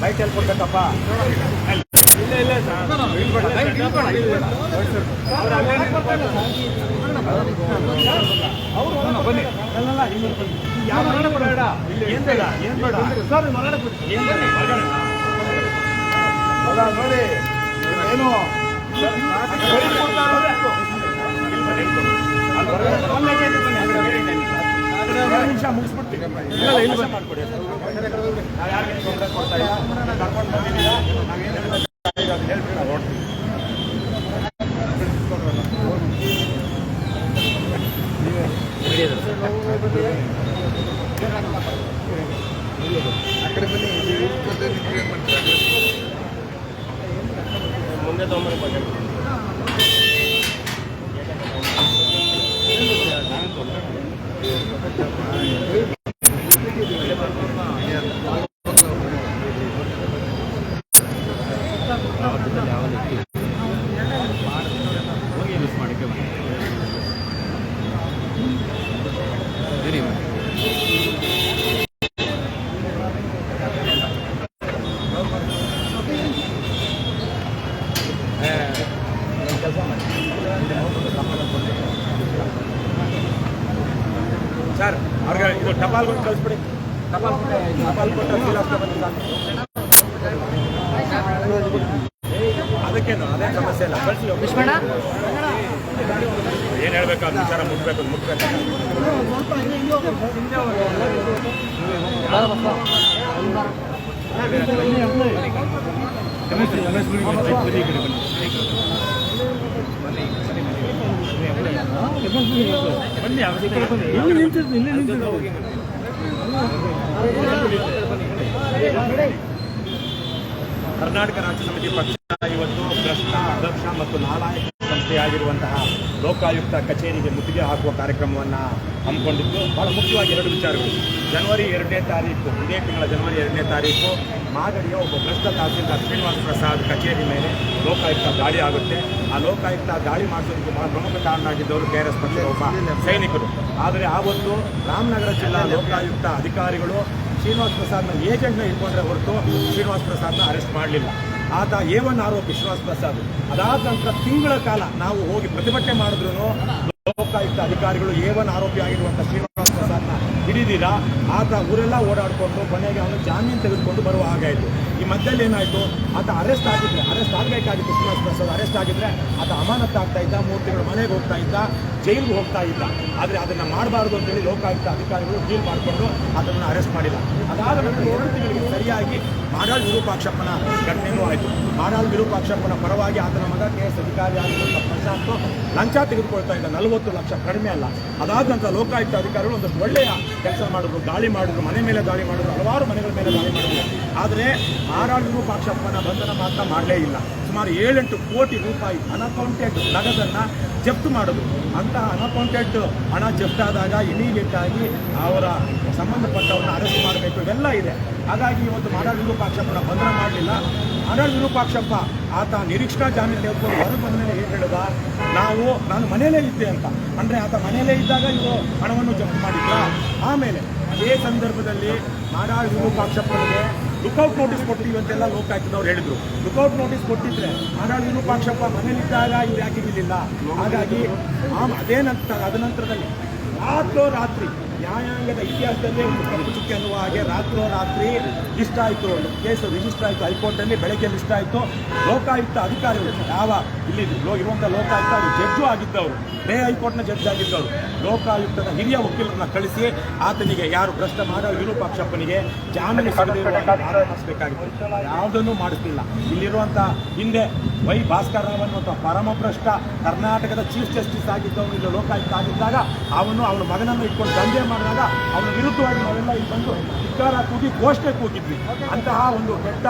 Bike ಎಲ್ಲಿ ಕೊಡ್ಬೇಕಪ್ಪ ಇಲ್ಲ ಇಲ್ಲ ಬನ್ನಿ ಅಲ್ಲಲ್ಲ ಯಾವ ಯಾವ ಬೇಡ ಏನ್ ಬೇಡ? ಏನ್ ಬೇಡ ಸರ್ ಮರಣ ನೋಡಿ. ಏನು? ನಿಮಿಷ ಇಲ್ಲ ಇಲ್ಲ ಇಲ್ಲಿ. ಮಾಡ್ಕೊಡಿ ನಾವು ಯಾರಿಗೆ ತೊಂದರೆ ಕೊಡ್ತಾ ಇಲ್ಲ ಕರ್ಕೊಂಡು ಬಂದಿದ್ದೀರಾ ನಾವೇನು ಹೇಳ್ತೀವಿ ನಾವು ಹೊರಡ್ತೀವಿ ಮುಂದೆ ತೊಗೊಂಬರಿ ಸರ್ ಅವ್ರಿಗೆ ಇದು ಟಪಾಲ್ ಕೊಟ್ಟು ಕಳಿಸ್ಬಿಡಿ. ಟಪಾಲ್ ಕೊಟ್ಟು ಟಪಾಲ್ ಕೊಟ್ಟು. ಅದಕ್ಕೇನು ಅದೇ ಸಮಸ್ಯೆ ಇಲ್ಲ. ಕಳಿಸಿ ಏನು ಹೇಳ್ಬೇಕು ಅದು ವಿಚಾರ ಮುಟ್ಬೇಕು ಮುಟ್ಬೇಕು. ಬನ್ನಿ ಅವಶ್ಯಕತೆ ಬನ್ನಿ. ಕರ್ನಾಟಕ ರಾಜ್ಯ ಸಮಿತಿ ಪಕ್ಷ ಇವತ್ತು ಭ್ರಷ್ಟ ಅಧ್ಯಕ್ಷ ಮತ್ತು ನಾಲಾಯಕ ಸಂಸ್ಥೆಯಾಗಿರುವಂತಹ ಲೋಕಾಯುಕ್ತ ಕಚೇರಿಗೆ ಮುತ್ತಿಗೆ ಹಾಕುವ ಕಾರ್ಯಕ್ರಮವನ್ನು ಹಮ್ಮಿಕೊಂಡಿದ್ದು, ಬಹಳ ಮುಖ್ಯವಾಗಿ ಎರಡು ವಿಚಾರಗಳು. ಜನವರಿ ಎರಡನೇ ತಾರೀಕು, ಇದೇ ತಿಂಗಳ ಜನವರಿ ಎರಡನೇ ತಾರೀಕು, ಮಾದರಿಯ ಒಬ್ಬ ಭ್ರಷ್ಟ ತಹಸೀಲ್ದಾರ್ ಶ್ರೀನಿವಾಸ ಪ್ರಸಾದ್ ಕಚೇರಿ ಮೇಲೆ ಲೋಕಾಯುಕ್ತ ದಾಳಿ ಆಗುತ್ತೆ. ಆ ಲೋಕಾಯುಕ್ತ ದಾಳಿ ಮಾಡಿಸೋದಕ್ಕೆ ಬಹಳ ಪ್ರಮುಖ ಕಾರಣ ಆಗಿದ್ದವರು ಕೆ ಆರ್ ಎಸ್ ಒಬ್ಬ ಸೈನಿಕರು. ಆದರೆ ಆ ಒಂದು ರಾಮನಗರ ಜಿಲ್ಲಾ ಲೋಕಾಯುಕ್ತ ಅಧಿಕಾರಿಗಳು ಶ್ರೀನಿವಾಸ ಪ್ರಸಾದ್ನ ಏಜೆಂಟ್ನ ಇಟ್ಕೊಂಡ್ರೆ ಹೊರತು ಶ್ರೀನಿವಾಸ ಪ್ರಸಾದ್ನ ಅರೆಸ್ಟ್ ಮಾಡಲಿಲ್ಲ. ಆತ ಎ ಒನ್ ಆರೋಪಿ ಶ್ರೀನಿವಾಸ ಪ್ರಸಾದ್. ಅದಾದ ನಂತರ ತಿಂಗಳ ಕಾಲ ನಾವು ಹೋಗಿ ಪ್ರತಿಭಟನೆ ಮಾಡಿದ್ರು ಲೋಕಾಯುಕ್ತ ಅಧಿಕಾರಿಗಳು ಎ ಒನ್ ಆರೋಪಿ ಆಗಿರುವಂತಹ ಶ್ರೀನಿವಾಸ ಹಿಡಿದಿರ ಆತ ಊರೆಲ್ಲ ಓಡಾಡಿಕೊಂಡು ಕೊನೆಗೆ ಅವನು ಜಾಮೀನು ತೆಗೆದುಕೊಂಡು ಬರುವ ಹಾಗಾಯಿತು ಈ ಮಧ್ಯದಲ್ಲಿ ಏನಾಯಿತು, ಆತ ಅರೆಸ್ಟ್ ಆಗಿದ್ರೆ ಅರೆಸ್ಟ್ ಆಗಬೇಕಾಗಿತ್ತು ಶ್ರೀನಿವಾಸ ಪ್ರಸಾದ್ ಅರೆಸ್ಟ್ ಆಗಿದ್ರೆ ಆತ ಅಮಾನತ್ ಆಗ್ತಾ ಇದ್ದ ಮೂರು ತಿಂಗಳು ಮನೆಗೆ ಹೋಗ್ತಾ ಇದ್ದ, ಜೈಲಿಗೆ ಹೋಗ್ತಾ ಇದ್ದ. ಆದರೆ ಅದನ್ನು ಮಾಡಬಾರ್ದು ಅಂತೇಳಿ ಲೋಕಾಯುಕ್ತ ಅಧಿಕಾರಿಗಳು ಡೀಲ್ ಮಾಡಿಕೊಂಡು ಅದನ್ನು ಅರೆಸ್ಟ್ ಮಾಡಿಲ್ಲ. ಅದಾದ ನಂತರ ಎರಡು ತಿಂಗಳಿಗೆ ಸರಿಯಾಗಿ ಮಾಡಾಳ್ ವಿರೂಪಾಕ್ಷಪ್ಪನ ಘಟನೆಯೂ ಆಯಿತು. ಮಾಡಾಳ್ ವಿರೂಪಾಕ್ಷಪ್ಪನ ಪರವಾಗಿ ಆತನ ಮಗ ಕೆ ಎಸ್ ಅಧಿಕಾರಿ ಆಗಿರುವಂಥ ಪ್ರಶಾಂತ್ ಲಂಚ ತೆಗೆದುಕೊಳ್ತಾ ಇದ್ದ. ನಲವತ್ತು ಲಕ್ಷ ಕಡಿಮೆ ಅಲ್ಲ. ಅದಾದ ನಂತರ ಲೋಕಾಯುಕ್ತ ಅಧಿಕಾರಿಗಳು ಒಂದು ಒಳ್ಳೆಯ ಕೆಲಸ ಮಾಡಿದ್ರು ದಾಳಿ ಮಾಡಿದ್ರು, ಮನೆ ಮೇಲೆ ದಾಳಿ ಮಾಡಿದ್ರು, ಹಲವಾರು ಮನೆಗಳ ಮೇಲೆ ದಾಳಿ ಮಾಡಿದ್ರು. ಆದರೆ ಮಾಡಾಳ್ ಪಕ್ಷಪ್ಪನ ಬಂಧನ ಮಾತ್ರ ಮಾಡಲೇ ಇಲ್ಲ. ಸುಮಾರು ಏಳೆಂಟು ಕೋಟಿ ರೂಪಾಯಿ ಅನಕೌಂಟೆಡ್ ನಗದನ್ನು ಜಪ್ತು ಮಾಡೋದು. ಅಂತಹ ಅನಕೌಂಟೆಡ್ ಹಣ ಜಪ್ತಾದಾಗ ಇಮಿಡಿಯೇಟ್ ಆಗಿ ಅವರ ಸಂಬಂಧಪಟ್ಟವ್ರನ್ನ ಅರೆಸ್ಟ್ ಮಾಡಬೇಕು. ಇವೆಲ್ಲ ಇದೆ. ಹಾಗಾಗಿ ಇವತ್ತು ಮಾಡಾಳ್ ವಿರೂಪಾಕ್ಷಪ್ಪನ ಬಂಧನ ಮಾಡಲಿಲ್ಲ. ಮಾಡಾಳ್ ವಿರೂಪಾಕ್ಷಪ್ಪ ಆತ ನಿರೀಕ್ಷಣಾ ಜಾಮೀನು ತೆಗೆದುಕೊಂಡು ಹೊರಗೆ ಬಂದ ಮೇಲೆ ಏನು ಹೇಳಿದ? ನಾವು, ನಾನು ಮನೆಯಲ್ಲೇ ಇದ್ದೆ ಅಂತ. ಅಂದರೆ ಆತ ಮನೆಯಲ್ಲೇ ಇದ್ದಾಗ ಇವರು ಹಣವನ್ನು ಜಪ್ತು ಮಾಡಿದ್ದ ಆಮೇಲೆ ಅದೇ ಸಂದರ್ಭದಲ್ಲಿ ಮಾಡಾಳ್ ವಿರೂಪಾಕ್ಷಪ್ಪನಿಗೆ ಲುಕೌಟ್ ನೋಟಿಸ್ ಕೊಡ್ತೀವಿ ಅಂತೆಲ್ಲ ಲೋಕಾಯುಕ್ತದವ್ರು ಹೇಳಿದ್ರು. ಲುಕೌಟ್ ನೋಟಿಸ್ ಕೊಟ್ಟಿದ್ರೆ ಮಾಡಾಳ್ ವಿರೂಪಾಕ್ಷಪ್ಪ ಮನೇಲಿದ್ದಾಗ ಇವ್ರು ಯಾಕೆ ಇರಲಿಲ್ಲ ಹಾಗಾಗಿ ಅದೇ ನಂತರ, ಅದ ನಂತರದಲ್ಲಿ ರಾತ್ರೋ ರಾತ್ರಿ ನ್ಯಾಯಾಂಗದ ಇತಿಹಾಸದಲ್ಲೇ ಒಂದು ಚುಕ್ಕೆ ಅನ್ನುವ ಹಾಗೆ ರಾತ್ರೋ ರಾತ್ರಿ ಲಿಸ್ಟ್ ಆಯಿತು ಕೇಸು ರಿಜಿಸ್ಟರ್ ಆಯಿತು, ಹೈಕೋರ್ಟಲ್ಲಿ ಬೆಳಗ್ಗೆ ಲಿಸ್ಟ್ ಆಯಿತು. ಲೋಕಾಯುಕ್ತ ಅಧಿಕಾರಿಗಳು ಯಾವ, ಇಲ್ಲಿ ಇರುವಂಥ ಲೋಕಾಯುಕ್ತ ಅವರು ಜಡ್ಜು ಆಗಿದ್ದವರು. ಬೇ ಹೈಕೋರ್ಟ್ನ ಜಡ್ಜ್ ಆಗಿದ್ದವರು. ಲೋಕಾಯುಕ್ತದ ಹಿರಿಯ ವಕೀಲರನ್ನ ಕಳಿಸಿ ಆತನಿಗೆ ಯಾರು ಭ್ರಷ್ಟ ಮಾಡೋ ವಿರೂಪಾಕ್ಷಪ್ಪನಿಗೆ ಜಾಮೀನು ಮಾಡಿಸಬೇಕಾಗಿತ್ತು ಯಾವುದನ್ನು ಮಾಡಿಸಲಿಲ್ಲ. ಇಲ್ಲಿರುವಂಥ ಹಿಂದೆ ವೈ ಭಾಸ್ಕರ್ ರಾವ್ ಅನ್ನುವಂಥ ಪರಮ ಭ್ರಷ್ಟ ಕರ್ನಾಟಕದ ಚೀಫ್ ಜಸ್ಟಿಸ್ ಆಗಿದ್ದವನು, ಇಲ್ಲಿ ಲೋಕಾಯುಕ್ತ ಆಗಿದ್ದಾಗ ಅವನು ಅವನ ಮಗನನ್ನು ಇಟ್ಕೊಂಡು ದಂಧೆ ಮಾಡಿದಾಗ ಅವರ ವಿರುದ್ಧವಾಗಿ ನಾವೆಲ್ಲ ಇಲ್ಲಿ ಬಂದು ಧಿಕ್ಕಾರ ಕೂಗಿ ಘೋಷಣೆ ಕೂಗಿದ್ವಿ. ಅಂತಹ ಒಂದು ಕೆಟ್ಟ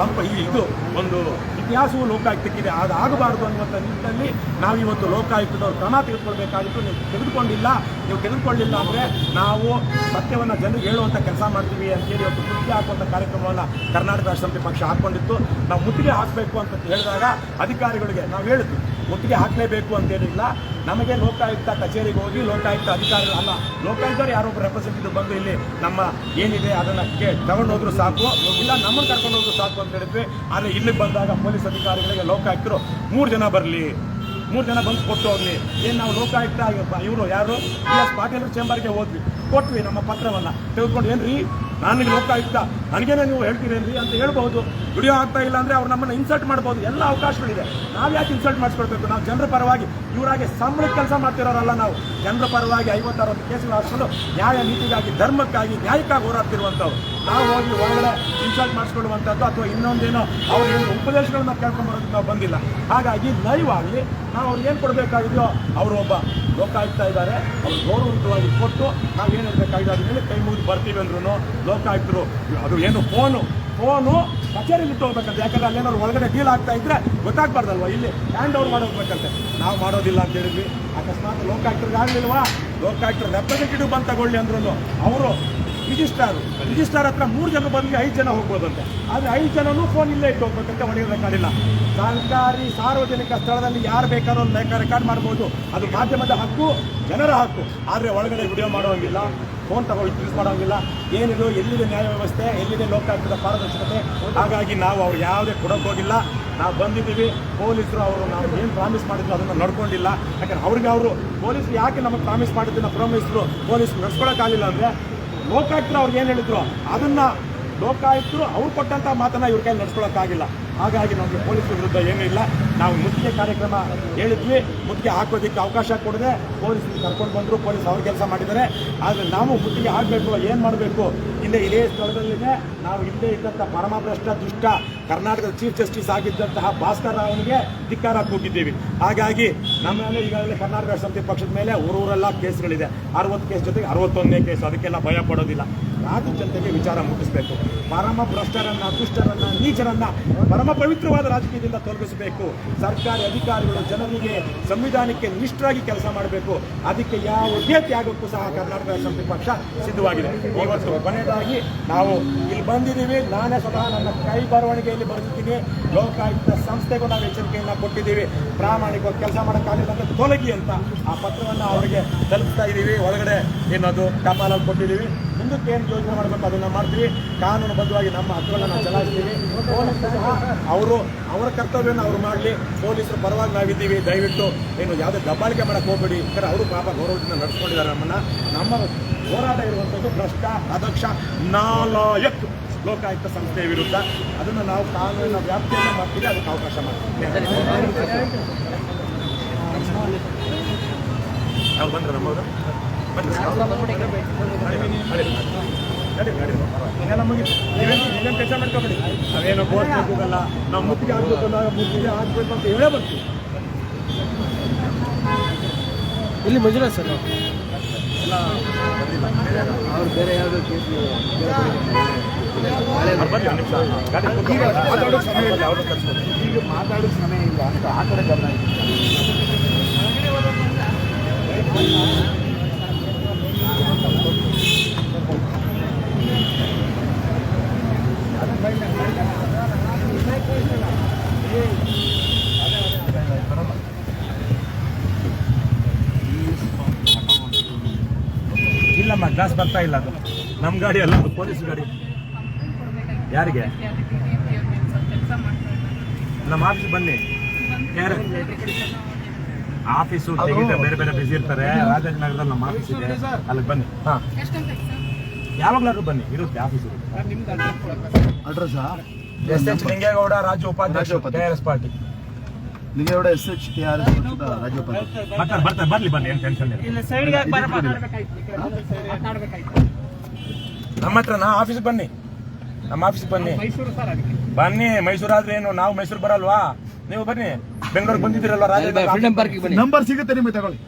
ಸಂಪ, ಈ ಇದು ಒಂದು ಇತಿಹಾಸವು ಲೋಕಾಯುಕ್ತಕ್ಕಿದೆ. ಅದು ಆಗಬಾರದು ಅನ್ನುವಂಥ ನಿಟ್ಟಿನಲ್ಲಿ ನಾವಿವತ್ತು ಲೋಕಾಯುಕ್ತದವ್ರು ಕ್ರಮ ತೆಗೆದುಕೊಳ್ಬೇಕಾಗಿತ್ತು. ನೀವು ತೆಗೆದುಕೊಂಡಿಲ್ಲ. ನೀವು ತೆಗೆದುಕೊಳ್ಳಿಲ್ಲ ಅಂದರೆ ನಾವು ಸತ್ಯವನ್ನು ಜನರಿಗೆ ಹೇಳುವಂಥ ಕೆಲಸ ಮಾಡ್ತೀವಿ ಅಂತೇಳಿ ಇವತ್ತು ಮುತ್ತಿಗೆ ಹಾಕುವಂಥ ಕಾರ್ಯಕ್ರಮವನ್ನು ಕರ್ನಾಟಕ ರಾಷ್ಟ್ರ ಸಮಿತಿ ಪಕ್ಷ ಹಾಕ್ಕೊಂಡಿತ್ತು ನಾವು ಮುತ್ತಿಗೆ ಹಾಕಬೇಕು ಅಂತ ಹೇಳಿದಾಗ ಅಧಿಕಾರಿಗಳಿಗೆ ನಾವು ಹೇಳಿದ್ವಿ. ಮುತ್ತಿಗೆ ಹಾಕಲೇಬೇಕು ಅಂತೇನಿಲ್ಲ. ನಮಗೆ ಲೋಕಾಯುಕ್ತ ಕಚೇರಿಗೆ ಹೋಗಿ ಲೋಕಾಯುಕ್ತ ಅಧಿಕಾರಿ ಅಲ್ಲ, ಲೋಕಾಯುಕ್ತರು ಯಾರೊಬ್ಬರು ರೆಪ್ರೆಸೆಂಟೇಟಿವ್ ಬಂದು ಇಲ್ಲಿ ನಮ್ಮ ಏನಿದೆ ಅದನ್ನು ಕೇ, ತಗೊಂಡು ಹೋದ್ರು ಸಾಕು. ಇಲ್ಲ ನಮ್ಮನ್ನು ಕರ್ಕೊಂಡು ಹೋದ್ರು ಸಾಕು ಅಂತ ಹೇಳಿದ್ವಿ. ಆದರೆ ಇಲ್ಲಿಗೆ ಬಂದಾಗ ಪೊಲೀಸ್ ಅಧಿಕಾರಿಗಳಿಗೆ ಲೋಕಾಯುಕ್ತರು ಮೂರು ಜನ ಬರಲಿ, ಮೂರು ಜನ ಬಂದು ಕೊಟ್ಟು ಹೋಗಲಿ. ಏನು ನಾವು ಲೋಕಾಯುಕ್ತ ಇವರು ಯಾರು? ಎಸ್ ಪಾಟೀಲ್ ಚೇಂಬರ್ಗೆ ಹೋದ್ವಿ. ಕೊಟ್ವಿ, ನಮ್ಮ ಪತ್ರವನ್ನು. ತೆಗೆದುಕೊಂಡು ರೀ ನನಗೆ ಲೋಕಾಯುಕ್ತ. ನನಗೇನೆ ನೀವು ಹೇಳ್ತೀರೇನ್ರಿ ಅಂತ ಹೇಳ್ಬೋದು ವಿಡಿಯೋ ಆಗ್ತಾ ಇಲ್ಲ ಅಂದರೆ ಅವ್ರು ನಮ್ಮನ್ನು ಇನ್ಸಲ್ಟ್ ಮಾಡ್ಬೋದು. ಎಲ್ಲ ಅವಕಾಶಗಳಿದೆ. ನಾವು ಯಾಕೆ ಇನ್ಸಲ್ಟ್ ಮಾಡಿಸ್ಕೊಳ್ಬೇಕು? ನಾವು ಜನರ ಪರವಾಗಿ ಇವರಾಗಿ ಸಂಬಳದ ಕೆಲಸ ಮಾಡ್ತಿರೋರಲ್ಲ ನಾವು. ಜನರ ಪರವಾಗಿ ಐವತ್ತಾರು ಕೇಸುಗಳು ಹಾಕ್ಕೊಂಡು ನ್ಯಾಯ ನೀತಿಗಾಗಿ, ಧರ್ಮಕ್ಕಾಗಿ, ನ್ಯಾಯಕ್ಕಾಗಿ ಹೋರಾಡ್ತಿರುವಂಥವ್ರು. ನಾವು ಹೋಗಿ ಒಳಗಡೆ ಇನ್ಸಲ್ಟ್ ಮಾಡಿಸ್ಕೊಳ್ಳುವಂಥದ್ದು ಅಥವಾ ಇನ್ನೊಂದೇನೋ ಅವ್ರು ಏನು ಉಪದೇಶಗಳನ್ನ ಕೇಳ್ಕೊಂಬರೋದಕ್ಕೆ ನಾವು ಬಂದಿಲ್ಲ. ಹಾಗಾಗಿ ಲೈವ್ ಆಗಲಿ ನಾವು ಅವ್ರಿಗೆ ಏನು ಕೊಡಬೇಕಾಗಿದೆಯೋ ಅವರು ಒಬ್ಬ ಲೋಕಾಯುಕ್ತ ಇದ್ದಾರೆ. ಅವ್ರು ಗೌರವಯುತವಾಗಿ ಕೊಟ್ಟು ನಾವು ಏನು ಇರಬೇಕಾಗಿದೆ ಅದನ್ನ ಕೈ ಮುಗಿದು ಬರ್ತೀವಿ ಅಂದ್ರೂ ಲೋಕಾಯುಕ್ತರು ಅದು ಏನು ಫೋನು ಫೋನು ಕಚೇರಿಲಿ ಇಟ್ಟು ಹೋಗ್ಬೇಕಂತ ಯಾಕಂದ್ರೆ ಅಲ್ಲೇನಾದ್ರು ಒಳಗಡೆ ಡೀಲ್ ಆಗ್ತಾ ಇದ್ರೆ ಗೊತ್ತಾಗ್ಬಾರ್ದಲ್ವಾ? ಇಲ್ಲಿ ಹ್ಯಾಂಡ್ ಓವರ್ ಮಾಡೋಗ್ಬೇಕಂತೆ. ನಾವು ಮಾಡೋದಿಲ್ಲ ಅಂತ ಹೇಳಿದ್ವಿ. ಅಕಸ್ಮಾತ್ ಲೋಕಾಯುಕ್ತರಿಗೆ ಆಗಲಿಲ್ವಾ? ಲೋಕಾಯುಕ್ತರ ರೆಪ್ರೆಸೆಂಟೇಟಿವ್ ಬಂದು ತಗೊಳ್ಳಿ ಅಂದ್ರೂ ಅವರು ರಿಜಿಸ್ಟ್ರಾರ್ ರಿಜಿಸ್ಟ್ರಾರ್ ಹತ್ರ ಮೂರು ಜನ ಬಂದು ಐದು ಜನ ಹೋಗ್ಬೋದಂತೆ. ಆದರೆ ಐದು ಜನನೂ ಫೋನ್ ಇಲ್ಲೇ ಇಟ್ಟು ಹೋಗ್ಬೇಕಂತೆ ಹೊಡೆಯೋ ರೆಕಾರ್ಡಿಲ್ಲ. ಸರ್ಕಾರಿ ಸಾರ್ವಜನಿಕ ಸ್ಥಳದಲ್ಲಿ ಯಾರು ಬೇಕಾದ್ರೂ ಒಂದು ರೆಕಾರ್ಡ್ ಮಾಡ್ಬೋದು. ಅದು ಮಾಧ್ಯಮದ ಹಕ್ಕು, ಜನರ ಹಕ್ಕು. ಆದರೆ ಒಳಗಡೆ ವಿಡಿಯೋ ಮಾಡೋಂಗಿಲ್ಲ ಫೋನ್ ತಗೊಳ್ಳಿ ಯೂಸ್ ಮಾಡೋಂಗಿಲ್ಲ ಏನಿದು, ಎಲ್ಲಿದೆ ನ್ಯಾಯ ವ್ಯವಸ್ಥೆ, ಎಲ್ಲಿದೆ ಲೋಕಾಯುಕ್ತದ ಪಾರದರ್ಶಕತೆ. ಹಾಗಾಗಿ ನಾವು ಅವ್ರು ಯಾವುದೇ ಕೊಡೋಕ್ಕೋಗಿಲ್ಲ ನಾವು ಬಂದಿದ್ದೀವಿ, ಪೊಲೀಸರು ಅವರು ನಾವು ಏನು ಪ್ರಾಮಿಸ್ ಮಾಡಿದ್ರು ಅದನ್ನು ನಡ್ಕೊಂಡಿಲ್ಲ. ಯಾಕಂದ್ರೆ ಅವ್ರಿಗೆ ಅವರು, ಪೊಲೀಸರು ಯಾಕೆ ನಮಗೆ ಪ್ರಾಮಿಸ್ ಮಾಡಿದ್ದನ್ನು ಪ್ರಾಮಿಸ್ರು ಪೊಲೀಸರು ನಡ್ಸ್ಕೊಳಕ್ಕಾಗಲಿಲ್ಲ ಅಂದರೆ ಲೋಕಾಯುಕ್ತರು ಅವ್ರಿಗೆ ಏನು ಹೇಳಿದ್ರು? ಅದನ್ನು ಲೋಕಾಯುಕ್ತರು ಅವ್ರು ಕೊಟ್ಟಂಥ ಮಾತನ್ನು ಇವ್ರ ಕೈ ನಡ್ಸ್ಕೊಳಕ್ಕಾಗಿಲ್ಲ. ಹಾಗಾಗಿ ನಮಗೆ ಪೊಲೀಸರ ವಿರುದ್ಧ ಏನೂ ಇಲ್ಲ. ನಾವು ಮುಖ್ಯ ಕಾರ್ಯಕ್ರಮ ಹೇಳಿದ್ವಿ. ಮುಖ್ಯ ಹಾಕೋದಕ್ಕೆ ಅವಕಾಶ ಕೊಡದೆ ಪೊಲೀಸರು ಕರ್ಕೊಂಡು ಬಂದರು. ಪೊಲೀಸ್ ಅವ್ರ ಕೆಲಸ ಮಾಡಿದ್ದಾರೆ. ಆದರೆ ನಾವು ಮುತ್ತಿಗೆ ಆಗಬೇಕು ಏನು ಮಾಡಬೇಕು? ಹಿಂದೆ ಇದೇ ಸ್ಥಳದಲ್ಲಿನೇ ನಾವು ಹಿಂದೆ ಇದ್ದಂಥ ಪರಮಭ್ರಷ್ಟ, ದುಷ್ಟ ಕರ್ನಾಟಕದ ಚೀಫ್ ಜಸ್ಟಿಸ್ ಆಗಿದ್ದಂತಹ ಭಾಸ್ಕರ್ ರಾವ್ನಿಗೆ ಧಿಕ್ಕಾರ ಕೂಗಿದ್ದೀವಿ ಹಾಗಾಗಿ ನಮ್ಮ ಮೇಲೆ ಈಗಾಗಲೇ ಕರ್ನಾಟಕ ಸಮಿತಿ ಪಕ್ಷದ ಮೇಲೆ ಊರೂರೆಲ್ಲ ಕೇಸ್ಗಳಿದೆ. ಅರವತ್ತು ಕೇಸ್ ಜೊತೆಗೆ ಅರವತ್ತೊಂದನೇ ಕೇಸ್. ಅದಕ್ಕೆಲ್ಲ ಭಯ ಪಡೋದಿಲ್ಲ. ರಾಜ್ಯ ಜನತೆಗೆ ವಿಚಾರ ಮುಟ್ಟಿಸಬೇಕು. ಪರಮ ಭ್ರಷ್ಟರನ್ನ, ದುಷ್ಟರನ್ನ, ನೀಚರನ್ನ ಪರಮ ಪವಿತ್ರವಾದ ರಾಜಕೀಯದಿಂದ ತೊಲಗಿಸಬೇಕು. ಸರ್ಕಾರಿ ಅಧಿಕಾರಿಗಳು ಜನರಿಗೆ ಸಂವಿಧಾನಕ್ಕೆ ನಿಷ್ಠರಾಗಿ ಕೆಲಸ ಮಾಡಬೇಕು. ಅದಕ್ಕೆ ಯಾವುದೇ ತ್ಯಾಗಕ್ಕೂ ಸಹ ಕರ್ನಾಟಕ ಸಮಿತಿ ಪಕ್ಷ ಸಿದ್ಧವಾಗಿದೆ. ಇವತ್ತು ಕೊನೆಯದಾಗಿ ನಾವು ಇಲ್ಲಿ ಬಂದಿದ್ದೀವಿ. ನಾನೇ ಸ್ವತಃ ನನ್ನ ಕೈ ಬರವಣಿಗೆಯಲ್ಲಿ ಬರೆದಿದ್ದೀನಿ. ಲೋಕಾಯುಕ್ತ ಸಂಸ್ಥೆಗೂ ನಾವು ಎಚ್ಚರಿಕೆಯನ್ನು ಕೊಟ್ಟಿದ್ದೀವಿ. ಪ್ರಾಮಾಣಿಕವಾಗಿ ಕೆಲಸ ಮಾಡೋಕ್ಕಾಗಲಿಲ್ಲ ಅಂತ ತೊಲಗಿ ಅಂತ ಆ ಪತ್ರವನ್ನು ಅವರಿಗೆ ತಲುಪ್ತಾ ಇದ್ದೀವಿ ಒಳಗಡೆ ಏನದು ಟಪಾಲಲ್ಲಿ ಕೊಟ್ಟಿದ್ದೀವಿ. ಮುಂದಕ್ಕೆ ಏನು ಯೋಜನೆ ಮಾಡಬೇಕು? ಅದನ್ನು ಮಾಡ್ತೀವಿ. ಕಾನೂನುಬದ್ಧವಾಗಿ ನಮ್ಮ ಹಕ್ಕುಗಳನ್ನು ಚಲಾಯಿಸ್ತೀವಿ. ಪೊಲೀಸರು ಸಹ ಅವರು ಅವರ ಕರ್ತವ್ಯವನ್ನು ಅವರು ಮಾಡಲಿ. ಪೊಲೀಸರು ಪರವಾಗಿ ನಾವಿದ್ದೀವಿ ದಯವಿಟ್ಟು ಏನು ಯಾವುದೇ ದಬ್ಬಾಳಿಕೆ ಮಾಡಕ್ಕೆ ಹೋಗಬೇಡಿ. ಯಾಕಂದರೆ ಅವರು ಪಾಪ ಗೌರವದಿಂದ ನಡೆಸ್ಕೊಂಡಿದ್ದಾರೆ ನಮ್ಮನ್ನು. ನಮ್ಮ ಹೋರಾಟ ಇರುವಂಥದ್ದು ಭ್ರಷ್ಟ ಅಧ್ಯಕ್ಷ ನಾಲಾಯಕ್ ಲೋಕಾಯುಕ್ತ ಸಂಸ್ಥೆಯ ವಿರುದ್ಧ. ಅದನ್ನು ನಾವು ಕಾನೂನಿನ ವ್ಯಾಪ್ತಿಯನ್ನು ಮಾಡ್ತೀವಿ ಅದಕ್ಕೆ ಅವಕಾಶ ಮಾಡ್ತೀವಿ. ಅವ್ರು ಬಂದ್ರೆ ನಮ್ಮವರು ಇದೆಲ್ಲ ಮುಗಿತು ನೀವೇನು ನೀವೇನು ಕೆಲಸ ಮಾಡ್ಕೊಬೇಡಿ. ನಾವೇನು ಬೋರ್ಡ್ ಹೋಗಲ್ಲ ನಾವು ಮುತ್ತಿಗೆ ಆಗ್ಬೇಕು ನಾವು ಮುತ್ತಿಗೆ ಆಗ್ಬೇಕು ಅಂತ ಹೇಳೇ ಬರ್ತೀವಿ. ಇಲ್ಲಿ ಮಂಜುನಾಥ್ ಸರ್ ಎಲ್ಲ ಅವ್ರು ಬೇರೆ ಯಾವುದೋ ಕೇಸ್ ಅವ್ರು ಬರ್ಲಿ ಒಂದು ನಿಮಿಷ ಗಾಡಿ ಕೂತ್ಕೊಂಡು ಮಾತಾಡೋ ಸಮಯ ಇಲ್ಲ ಅವರು ಈಗ ಮಾತಾಡೋ ಸಮಯ ಇಲ್ಲ ಅಂತ ಆ ಕಡೆ ಗಮನ ಇಲ್ಲಮ್ಮ ಗ್ಲಾಸ್ ಬರ್ತಾ ಇಲ್ಲ ಅದು. ನಮ್ಮ ಗಾಡಿ ಅಲ್ಲ ಪೊಲೀಸ್ ಗಾಡಿ. ಯಾರಿಗೆ? ನಮ್ಮ ಆಫೀಸ್ ಬನ್ನಿ. ಯಾರು? ಆಫೀಸು ತೆಗಿತಾರೆ ಬೇರೆ ಬೇರೆ ಬಿಸಿ ಇರ್ತಾರೆ. ರಾಜಾಜಿನಗರದಲ್ಲಿ ನಮ್ಮ ಆಫೀಸ್ ಇದೆ. ಅಲ್ಲಿಗೆ ಬನ್ನಿ. ಹಾಂ. ಯಾವಾಗಲಾದ್ರೂ ಬನ್ನಿ ಇರುತ್ತೆ office address S H Lingegowda Raju ಉಪಾಧ್ಯಕ್ಷ ರಾಜ್ಯ ಉಪಾಧ್ಯಕ್ಷ. K R S party. Lingegowda S H K R S ರಾಜ್ಯ ರಾಜ್ಯೋಪಾಧ್ಯಾಯ ಬರ್ತಾರೆ ಬರ್ತಾರೆ ಬರ್ಲಿ ಬನ್ನಿ ಏನು ಟೆನ್ಷನ್ ನಮ್ಮ ಹತ್ರ ನಾ ಆಫೀಸ್ ಬನ್ನಿ. ನಮ್ಮ ಆಫೀಸ್ ಬನ್ನಿ. ಮೈಸೂರು ಸರ್ ಅದಕ್ಕೆ. ಬನ್ನಿ ಮೈಸೂರು ಆದ್ರೆ ಏನು ನಾವು ಮೈಸೂರು ಬರಲ್ವಾ? ನೀವು ಬನ್ನಿ. ಬೆಂಗಳೂರು ಬಂದಿದ್ದೀರಲ್ವಾ ರಾಜ್ಯ ನಂಬರ್ ಸಿಗುತ್ತೆ ನಿಮಗೆ ತಗೊಳ್ಳಿ.